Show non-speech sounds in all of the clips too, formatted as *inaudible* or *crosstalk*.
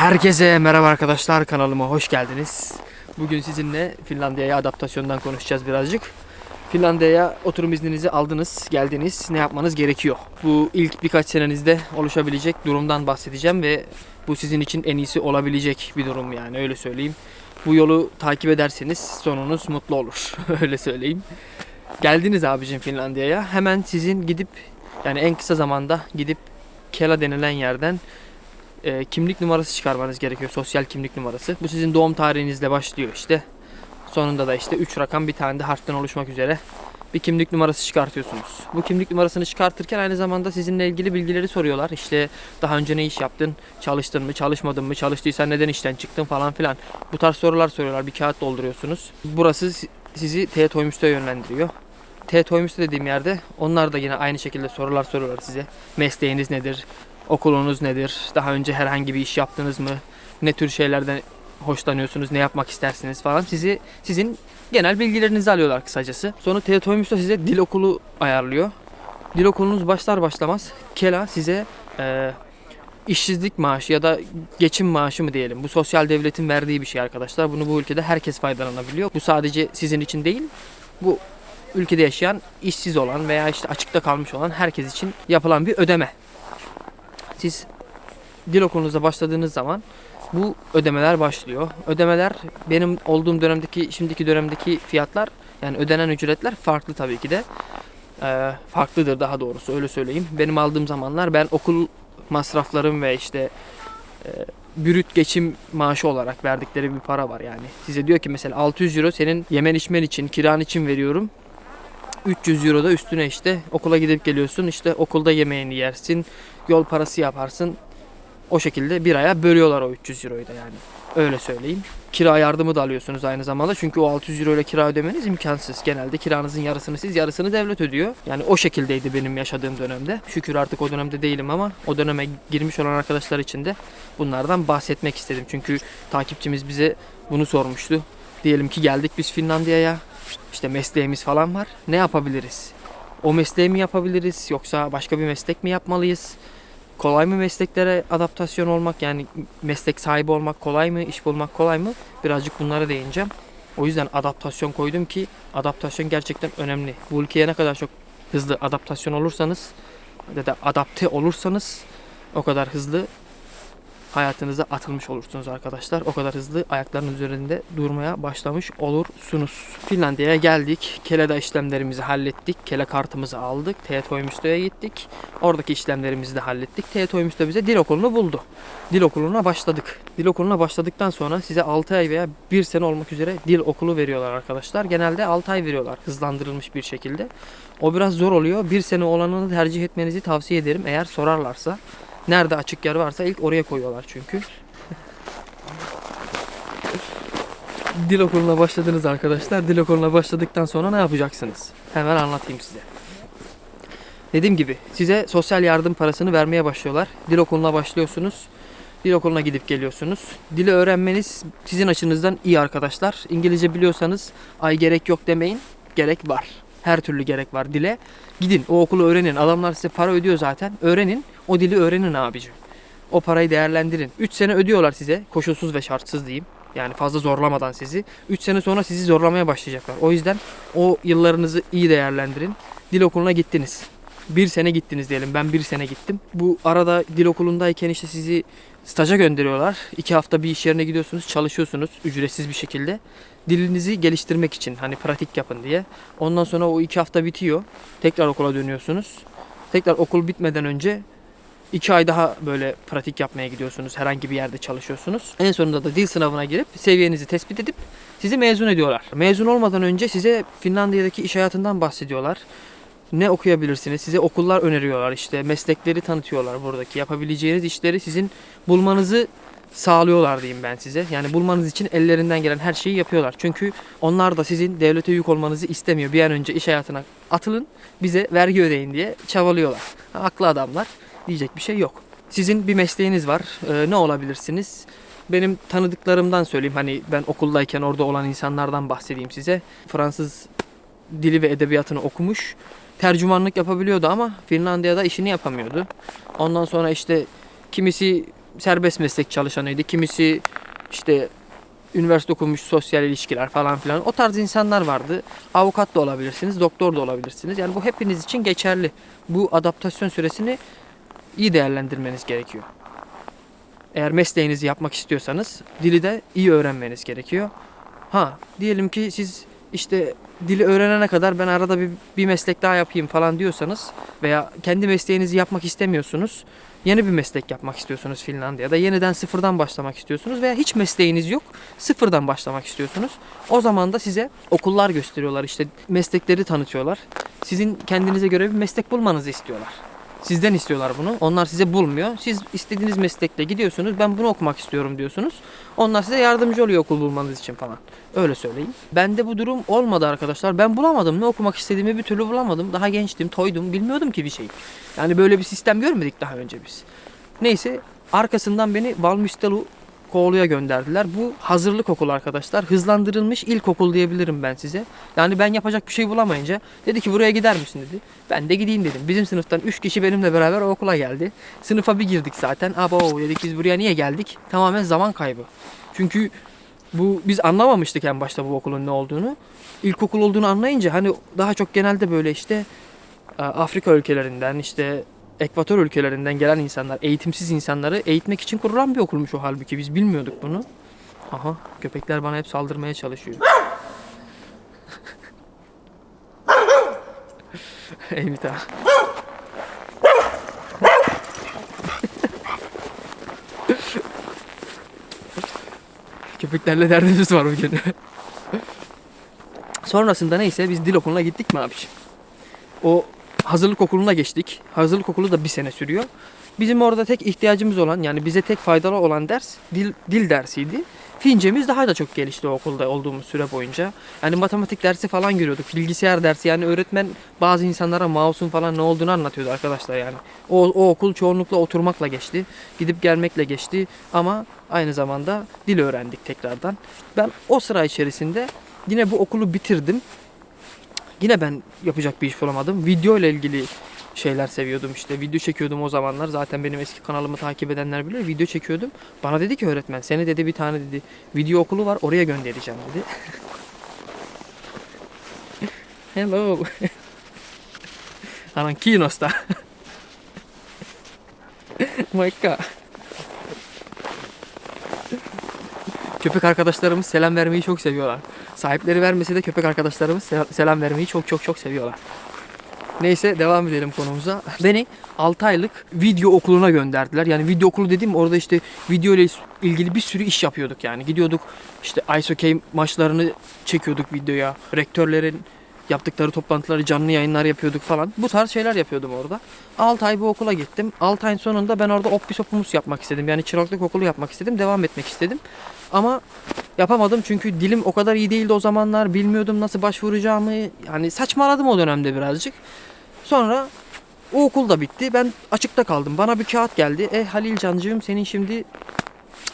Herkese merhaba arkadaşlar kanalıma hoş geldiniz. Bugün sizinle Finlandiya'ya adaptasyondan konuşacağız birazcık. Finlandiya'ya oturum izninizi aldınız, geldiniz. Ne yapmanız gerekiyor? Bu ilk birkaç senenizde oluşabilecek durumdan bahsedeceğim ve bu sizin için en iyisi olabilecek bir durum yani öyle söyleyeyim. Bu yolu takip ederseniz sonunuz mutlu olur. *laughs* öyle söyleyeyim. Geldiniz abicim Finlandiya'ya. Hemen sizin gidip yani en kısa zamanda gidip Kela denilen yerden e, kimlik numarası çıkarmanız gerekiyor. Sosyal kimlik numarası. Bu sizin doğum tarihinizle başlıyor işte. Sonunda da işte 3 rakam bir tane de harften oluşmak üzere bir kimlik numarası çıkartıyorsunuz. Bu kimlik numarasını çıkartırken aynı zamanda sizinle ilgili bilgileri soruyorlar. İşte daha önce ne iş yaptın, çalıştın mı, çalışmadın mı, çalıştıysan neden işten çıktın falan filan. Bu tarz sorular soruyorlar. Bir kağıt dolduruyorsunuz. Burası si- sizi T Toymüs'te yönlendiriyor. T Toymüs'te dediğim yerde onlar da yine aynı şekilde sorular soruyorlar size. Mesleğiniz nedir? Okulunuz nedir? Daha önce herhangi bir iş yaptınız mı? Ne tür şeylerden hoşlanıyorsunuz? Ne yapmak istersiniz falan. Sizi sizin genel bilgilerinizi alıyorlar kısacası. Sonra Teletoymus'ta size dil okulu ayarlıyor. Dil okulunuz başlar başlamaz Kela size e, işsizlik maaşı ya da geçim maaşı mı diyelim. Bu sosyal devletin verdiği bir şey arkadaşlar. Bunu bu ülkede herkes faydalanabiliyor. Bu sadece sizin için değil. Bu ülkede yaşayan, işsiz olan veya işte açıkta kalmış olan herkes için yapılan bir ödeme siz dil okulunuza başladığınız zaman bu ödemeler başlıyor. Ödemeler benim olduğum dönemdeki şimdiki dönemdeki fiyatlar yani ödenen ücretler farklı tabii ki de. Ee, farklıdır daha doğrusu öyle söyleyeyim. Benim aldığım zamanlar ben okul masraflarım ve işte e, brüt geçim maaşı olarak verdikleri bir para var yani. Size diyor ki mesela 600 euro senin yemen içmen için, kiran için veriyorum. 300 euro da üstüne işte okula gidip geliyorsun işte okulda yemeğini yersin yol parası yaparsın o şekilde bir aya bölüyorlar o 300 euroyu da yani öyle söyleyeyim. Kira yardımı da alıyorsunuz aynı zamanda çünkü o 600 euro ile kira ödemeniz imkansız. Genelde kiranızın yarısını siz yarısını devlet ödüyor. Yani o şekildeydi benim yaşadığım dönemde. Şükür artık o dönemde değilim ama o döneme girmiş olan arkadaşlar için de bunlardan bahsetmek istedim. Çünkü takipçimiz bize bunu sormuştu. Diyelim ki geldik biz Finlandiya'ya işte mesleğimiz falan var. Ne yapabiliriz? O mesleği mi yapabiliriz yoksa başka bir meslek mi yapmalıyız? Kolay mı mesleklere adaptasyon olmak yani meslek sahibi olmak kolay mı, iş bulmak kolay mı? Birazcık bunlara değineceğim. O yüzden adaptasyon koydum ki adaptasyon gerçekten önemli. Bu ülkeye ne kadar çok hızlı adaptasyon olursanız ya da adapte olursanız o kadar hızlı hayatınıza atılmış olursunuz arkadaşlar. O kadar hızlı ayaklarının üzerinde durmaya başlamış olursunuz. Finlandiya'ya geldik. Kele'de işlemlerimizi hallettik. Kele kartımızı aldık. Teetoymüstö'ye gittik. Oradaki işlemlerimizi de hallettik. Teetoymüstö bize dil okulunu buldu. Dil okuluna başladık. Dil okuluna başladıktan sonra size 6 ay veya 1 sene olmak üzere dil okulu veriyorlar arkadaşlar. Genelde 6 ay veriyorlar hızlandırılmış bir şekilde. O biraz zor oluyor. 1 sene olanını tercih etmenizi tavsiye ederim eğer sorarlarsa. Nerede açık yer varsa ilk oraya koyuyorlar çünkü. Dil okuluna başladınız arkadaşlar. Dil okuluna başladıktan sonra ne yapacaksınız? Hemen anlatayım size. Dediğim gibi size sosyal yardım parasını vermeye başlıyorlar. Dil okuluna başlıyorsunuz. Dil okuluna gidip geliyorsunuz. Dili öğrenmeniz sizin açınızdan iyi arkadaşlar. İngilizce biliyorsanız ay gerek yok demeyin. Gerek var. Her türlü gerek var dile. Gidin o okulu öğrenin. Adamlar size para ödüyor zaten. Öğrenin. O dili öğrenin abicim. O parayı değerlendirin. 3 sene ödüyorlar size. Koşulsuz ve şartsız diyeyim. Yani fazla zorlamadan sizi. 3 sene sonra sizi zorlamaya başlayacaklar. O yüzden o yıllarınızı iyi değerlendirin. Dil okuluna gittiniz. Bir sene gittiniz diyelim. Ben bir sene gittim. Bu arada dil okulundayken işte sizi staja gönderiyorlar. İki hafta bir iş yerine gidiyorsunuz, çalışıyorsunuz ücretsiz bir şekilde. Dilinizi geliştirmek için hani pratik yapın diye. Ondan sonra o iki hafta bitiyor. Tekrar okula dönüyorsunuz. Tekrar okul bitmeden önce iki ay daha böyle pratik yapmaya gidiyorsunuz. Herhangi bir yerde çalışıyorsunuz. En sonunda da dil sınavına girip seviyenizi tespit edip sizi mezun ediyorlar. Mezun olmadan önce size Finlandiya'daki iş hayatından bahsediyorlar. Ne okuyabilirsiniz? Size okullar öneriyorlar işte. Meslekleri tanıtıyorlar buradaki. Yapabileceğiniz işleri sizin bulmanızı sağlıyorlar diyeyim ben size. Yani bulmanız için ellerinden gelen her şeyi yapıyorlar. Çünkü onlar da sizin devlete yük olmanızı istemiyor. Bir an önce iş hayatına atılın, bize vergi ödeyin diye çabalıyorlar. Haklı adamlar. Diyecek bir şey yok. Sizin bir mesleğiniz var. Ee, ne olabilirsiniz? Benim tanıdıklarımdan söyleyeyim. Hani ben okuldayken orada olan insanlardan bahsedeyim size. Fransız dili ve edebiyatını okumuş. Tercümanlık yapabiliyordu ama Finlandiya'da işini yapamıyordu. Ondan sonra işte kimisi serbest meslek çalışanıydı. Kimisi işte üniversite okumuş sosyal ilişkiler falan filan. O tarz insanlar vardı. Avukat da olabilirsiniz, doktor da olabilirsiniz. Yani bu hepiniz için geçerli. Bu adaptasyon süresini iyi değerlendirmeniz gerekiyor. Eğer mesleğinizi yapmak istiyorsanız dili de iyi öğrenmeniz gerekiyor. Ha diyelim ki siz işte dili öğrenene kadar ben arada bir, bir meslek daha yapayım falan diyorsanız veya kendi mesleğinizi yapmak istemiyorsunuz. Yeni bir meslek yapmak istiyorsunuz Finlandiya'da. Yeniden sıfırdan başlamak istiyorsunuz veya hiç mesleğiniz yok. Sıfırdan başlamak istiyorsunuz. O zaman da size okullar gösteriyorlar. işte meslekleri tanıtıyorlar. Sizin kendinize göre bir meslek bulmanızı istiyorlar. Sizden istiyorlar bunu. Onlar size bulmuyor. Siz istediğiniz meslekle gidiyorsunuz. Ben bunu okumak istiyorum diyorsunuz. Onlar size yardımcı oluyor okul bulmanız için falan. Öyle söyleyeyim. Bende bu durum olmadı arkadaşlar. Ben bulamadım. Ne okumak istediğimi bir türlü bulamadım. Daha gençtim, toydum. Bilmiyordum ki bir şey. Yani böyle bir sistem görmedik daha önce biz. Neyse arkasından beni Valmistelu Koğlu'ya gönderdiler. Bu hazırlık okulu arkadaşlar. Hızlandırılmış ilkokul diyebilirim ben size. Yani ben yapacak bir şey bulamayınca dedi ki buraya gider misin dedi. Ben de gideyim dedim. Bizim sınıftan 3 kişi benimle beraber o okula geldi. Sınıfa bir girdik zaten. Abo dedik biz buraya niye geldik? Tamamen zaman kaybı. Çünkü bu biz anlamamıştık en başta bu okulun ne olduğunu. İlkokul olduğunu anlayınca hani daha çok genelde böyle işte e, Afrika ülkelerinden işte Ekvator ülkelerinden gelen insanlar, eğitimsiz insanları eğitmek için kurulan bir okulmuş o halbuki. Biz bilmiyorduk bunu. Aha, köpekler bana hep saldırmaya çalışıyor. *laughs* Daha. *laughs* Köpeklerle derdimiz var bugün. *laughs* Sonrasında neyse biz dil okuluna gittik mi abiciğim? O hazırlık okuluna geçtik. Hazırlık okulu da bir sene sürüyor. Bizim orada tek ihtiyacımız olan yani bize tek faydalı olan ders dil, dil dersiydi. Fincemiz daha da çok gelişti o okulda olduğumuz süre boyunca. Yani matematik dersi falan görüyorduk. Bilgisayar dersi yani öğretmen bazı insanlara mouse'un falan ne olduğunu anlatıyordu arkadaşlar yani. O, o okul çoğunlukla oturmakla geçti. Gidip gelmekle geçti ama aynı zamanda dil öğrendik tekrardan. Ben o sıra içerisinde yine bu okulu bitirdim. Yine ben yapacak bir iş bulamadım. Video ile ilgili şeyler seviyordum işte. Video çekiyordum o zamanlar. Zaten benim eski kanalımı takip edenler bilir. Video çekiyordum. Bana dedi ki öğretmen seni dedi bir tane dedi video okulu var oraya göndereceğim dedi. *laughs* Hello. *laughs* Anan Kiinnosta. *laughs* Moikka. Köpek arkadaşlarımız selam vermeyi çok seviyorlar. Sahipleri vermese de köpek arkadaşlarımız sel- selam vermeyi çok çok çok seviyorlar. Neyse devam edelim konumuza. *laughs* Beni 6 aylık video okuluna gönderdiler. Yani video okulu dediğim orada işte video ile ilgili bir sürü iş yapıyorduk yani. Gidiyorduk işte ice hockey maçlarını çekiyorduk videoya. Rektörlerin yaptıkları toplantıları canlı yayınlar yapıyorduk falan. Bu tarz şeyler yapıyordum orada. 6 ay bu okula gittim. 6 ayın sonunda ben orada opus opus yapmak istedim. Yani çıraklık okulu yapmak istedim. Devam etmek istedim. Ama yapamadım çünkü dilim o kadar iyi değildi o zamanlar. Bilmiyordum nasıl başvuracağımı. Yani saçmaladım o dönemde birazcık. Sonra o okul da bitti. Ben açıkta kaldım. Bana bir kağıt geldi. E Halil Cancığım senin şimdi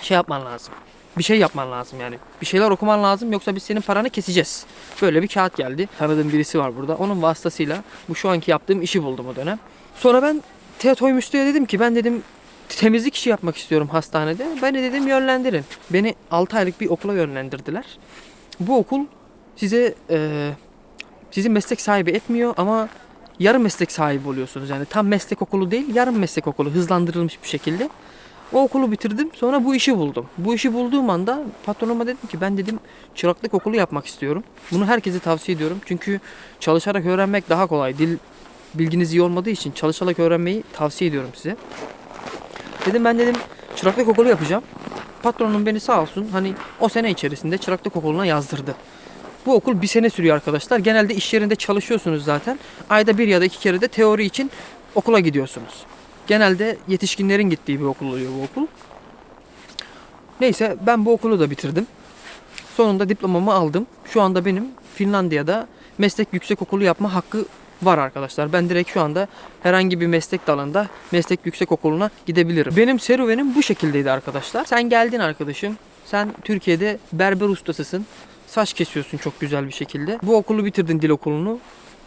şey yapman lazım. Bir şey yapman lazım yani. Bir şeyler okuman lazım yoksa biz senin paranı keseceğiz. Böyle bir kağıt geldi. Tanıdığım birisi var burada. Onun vasıtasıyla bu şu anki yaptığım işi buldum o dönem. Sonra ben Teatoy Müslü'ye dedim ki ben dedim temizlik işi yapmak istiyorum hastanede. Beni dedim yönlendirin. Beni 6 aylık bir okula yönlendirdiler. Bu okul size e, sizi meslek sahibi etmiyor ama yarım meslek sahibi oluyorsunuz. Yani tam meslek okulu değil, yarım meslek okulu hızlandırılmış bir şekilde. O okulu bitirdim. Sonra bu işi buldum. Bu işi bulduğum anda patronuma dedim ki ben dedim çıraklık okulu yapmak istiyorum. Bunu herkese tavsiye ediyorum. Çünkü çalışarak öğrenmek daha kolay. Dil bilginiz iyi olmadığı için çalışarak öğrenmeyi tavsiye ediyorum size. Dedim ben dedim çıraklık okulu yapacağım. Patronum beni sağ olsun hani o sene içerisinde çıraklık okuluna yazdırdı. Bu okul bir sene sürüyor arkadaşlar. Genelde iş yerinde çalışıyorsunuz zaten. Ayda bir ya da iki kere de teori için okula gidiyorsunuz. Genelde yetişkinlerin gittiği bir okul oluyor bu okul. Neyse ben bu okulu da bitirdim. Sonunda diplomamı aldım. Şu anda benim Finlandiya'da meslek yüksek okulu yapma hakkı var arkadaşlar. Ben direkt şu anda herhangi bir meslek dalında meslek yüksek okuluna gidebilirim. Benim serüvenim bu şekildeydi arkadaşlar. Sen geldin arkadaşım. Sen Türkiye'de berber ustasısın. Saç kesiyorsun çok güzel bir şekilde. Bu okulu bitirdin dil okulunu.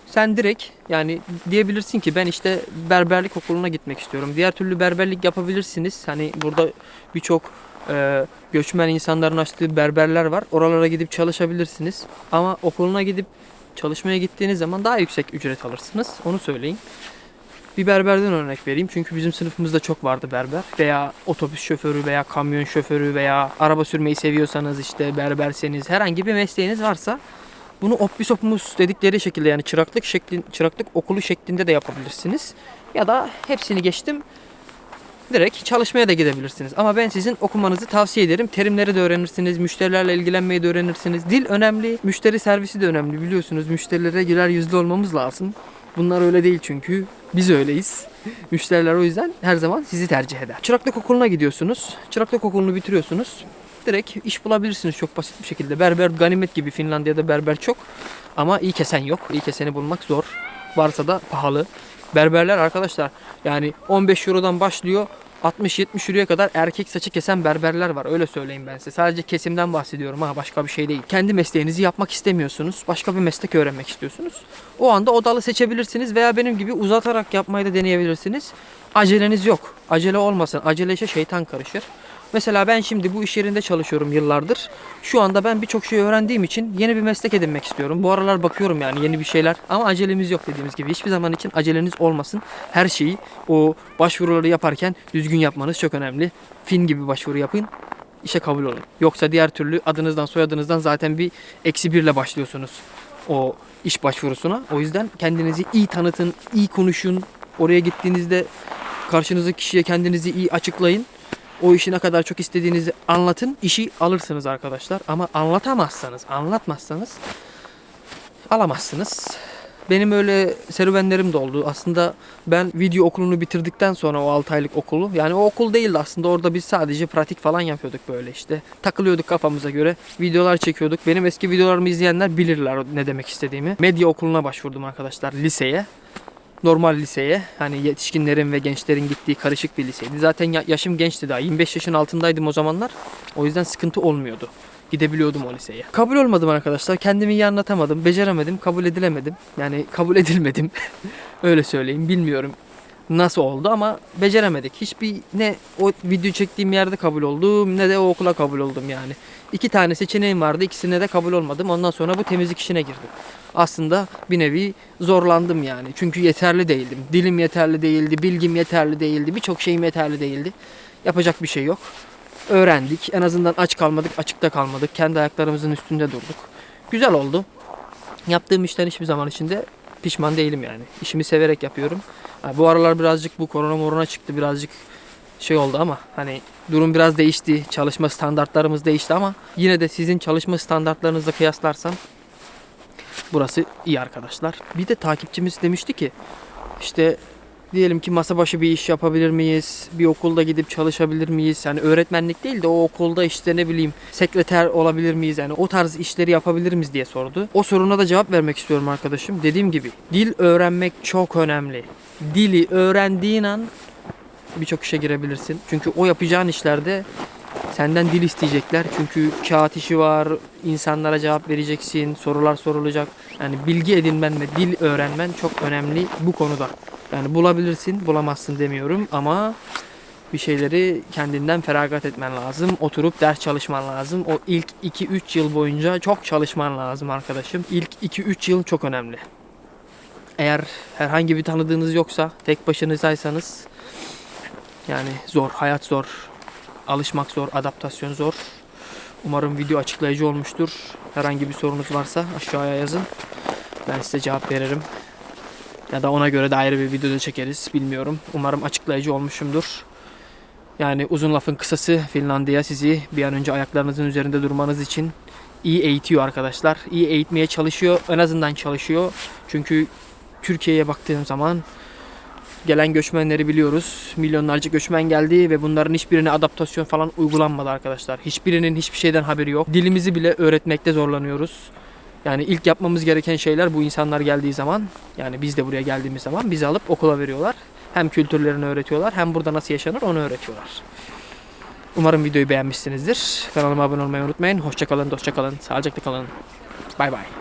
Sen direkt yani diyebilirsin ki ben işte berberlik okuluna gitmek istiyorum. Diğer türlü berberlik yapabilirsiniz. Hani burada birçok e, göçmen insanların açtığı berberler var. Oralara gidip çalışabilirsiniz. Ama okuluna gidip çalışmaya gittiğiniz zaman daha yüksek ücret alırsınız. Onu söyleyin. Bir berberden örnek vereyim. Çünkü bizim sınıfımızda çok vardı berber. Veya otobüs şoförü veya kamyon şoförü veya araba sürmeyi seviyorsanız işte berberseniz herhangi bir mesleğiniz varsa bunu opbis dedikleri şekilde yani çıraklık şeklin çıraklık okulu şeklinde de yapabilirsiniz. Ya da hepsini geçtim direkt çalışmaya da gidebilirsiniz. Ama ben sizin okumanızı tavsiye ederim. Terimleri de öğrenirsiniz, müşterilerle ilgilenmeyi de öğrenirsiniz. Dil önemli, müşteri servisi de önemli biliyorsunuz. Müşterilere güler yüzlü olmamız lazım. Bunlar öyle değil çünkü biz öyleyiz. Müşteriler o yüzden her zaman sizi tercih eder. Çıraklık okuluna gidiyorsunuz. Çıraklık okulunu bitiriyorsunuz. Direkt iş bulabilirsiniz çok basit bir şekilde. Berber ganimet gibi Finlandiya'da berber çok. Ama iyi kesen yok. İyi keseni bulmak zor. Varsa da pahalı. Berberler arkadaşlar yani 15 Euro'dan başlıyor 60-70 Euro'ya kadar erkek saçı kesen berberler var. Öyle söyleyeyim ben size. Sadece kesimden bahsediyorum ha başka bir şey değil. Kendi mesleğinizi yapmak istemiyorsunuz. Başka bir meslek öğrenmek istiyorsunuz. O anda o dalı seçebilirsiniz veya benim gibi uzatarak yapmayı da deneyebilirsiniz. Aceleniz yok. Acele olmasın. Acele işe şeytan karışır. Mesela ben şimdi bu iş yerinde çalışıyorum yıllardır. Şu anda ben birçok şey öğrendiğim için yeni bir meslek edinmek istiyorum. Bu aralar bakıyorum yani yeni bir şeyler ama acelemiz yok dediğimiz gibi. Hiçbir zaman için aceleniz olmasın. Her şeyi o başvuruları yaparken düzgün yapmanız çok önemli. Fin gibi başvuru yapın. işe kabul olun. Yoksa diğer türlü adınızdan soyadınızdan zaten bir eksi birle başlıyorsunuz o iş başvurusuna. O yüzden kendinizi iyi tanıtın, iyi konuşun. Oraya gittiğinizde karşınızdaki kişiye kendinizi iyi açıklayın. O işi ne kadar çok istediğinizi anlatın. işi alırsınız arkadaşlar. Ama anlatamazsanız, anlatmazsanız alamazsınız. Benim öyle serüvenlerim de oldu. Aslında ben video okulunu bitirdikten sonra o 6 aylık okulu. Yani o okul değildi aslında. Orada biz sadece pratik falan yapıyorduk böyle işte. Takılıyorduk kafamıza göre. Videolar çekiyorduk. Benim eski videolarımı izleyenler bilirler ne demek istediğimi. Medya okuluna başvurdum arkadaşlar liseye normal liseye hani yetişkinlerin ve gençlerin gittiği karışık bir liseydi. Zaten ya- yaşım gençti daha. 25 yaşın altındaydım o zamanlar. O yüzden sıkıntı olmuyordu. Gidebiliyordum o liseye. Kabul olmadım arkadaşlar. Kendimi iyi anlatamadım. Beceremedim. Kabul edilemedim. Yani kabul edilmedim. *laughs* Öyle söyleyeyim. Bilmiyorum nasıl oldu ama beceremedik. Hiçbir ne o video çektiğim yerde kabul oldum ne de o okula kabul oldum yani. İki tane seçeneğim vardı. ikisine de kabul olmadım. Ondan sonra bu temizlik işine girdim. Aslında bir nevi zorlandım yani. Çünkü yeterli değildim. Dilim yeterli değildi, bilgim yeterli değildi, birçok şeyim yeterli değildi. Yapacak bir şey yok. Öğrendik. En azından aç kalmadık, açıkta kalmadık. Kendi ayaklarımızın üstünde durduk. Güzel oldu. Yaptığım işten hiçbir zaman içinde pişman değilim yani. İşimi severek yapıyorum. Bu aralar birazcık bu korona morona çıktı birazcık şey oldu ama hani durum biraz değişti. Çalışma standartlarımız değişti ama yine de sizin çalışma standartlarınızla kıyaslarsam burası iyi arkadaşlar. Bir de takipçimiz demişti ki işte diyelim ki masa başı bir iş yapabilir miyiz? Bir okulda gidip çalışabilir miyiz? Yani öğretmenlik değil de o okulda işte ne bileyim sekreter olabilir miyiz? Yani o tarz işleri yapabilir miyiz diye sordu. O soruna da cevap vermek istiyorum arkadaşım. Dediğim gibi dil öğrenmek çok önemli. Dili öğrendiğin an birçok işe girebilirsin. Çünkü o yapacağın işlerde senden dil isteyecekler. Çünkü kağıt işi var, insanlara cevap vereceksin, sorular sorulacak. Yani bilgi edinmen ve dil öğrenmen çok önemli bu konuda. Yani bulabilirsin, bulamazsın demiyorum ama bir şeyleri kendinden feragat etmen lazım. Oturup ders çalışman lazım. O ilk 2-3 yıl boyunca çok çalışman lazım arkadaşım. İlk 2-3 yıl çok önemli. Eğer herhangi bir tanıdığınız yoksa, tek başınızaysanız yani zor, hayat zor. Alışmak zor, adaptasyon zor. Umarım video açıklayıcı olmuştur. Herhangi bir sorunuz varsa aşağıya yazın. Ben size cevap veririm. Ya da ona göre de ayrı bir video da çekeriz. Bilmiyorum. Umarım açıklayıcı olmuşumdur. Yani uzun lafın kısası Finlandiya sizi bir an önce ayaklarınızın üzerinde durmanız için iyi eğitiyor arkadaşlar. İyi eğitmeye çalışıyor. En azından çalışıyor. Çünkü Türkiye'ye baktığım zaman gelen göçmenleri biliyoruz. Milyonlarca göçmen geldi ve bunların hiçbirine adaptasyon falan uygulanmadı arkadaşlar. Hiçbirinin hiçbir şeyden haberi yok. Dilimizi bile öğretmekte zorlanıyoruz. Yani ilk yapmamız gereken şeyler bu insanlar geldiği zaman yani biz de buraya geldiğimiz zaman bizi alıp okula veriyorlar. Hem kültürlerini öğretiyorlar hem burada nasıl yaşanır onu öğretiyorlar. Umarım videoyu beğenmişsinizdir. Kanalıma abone olmayı unutmayın. Hoşçakalın, dostça sağlıcakla kalın. Bay bay.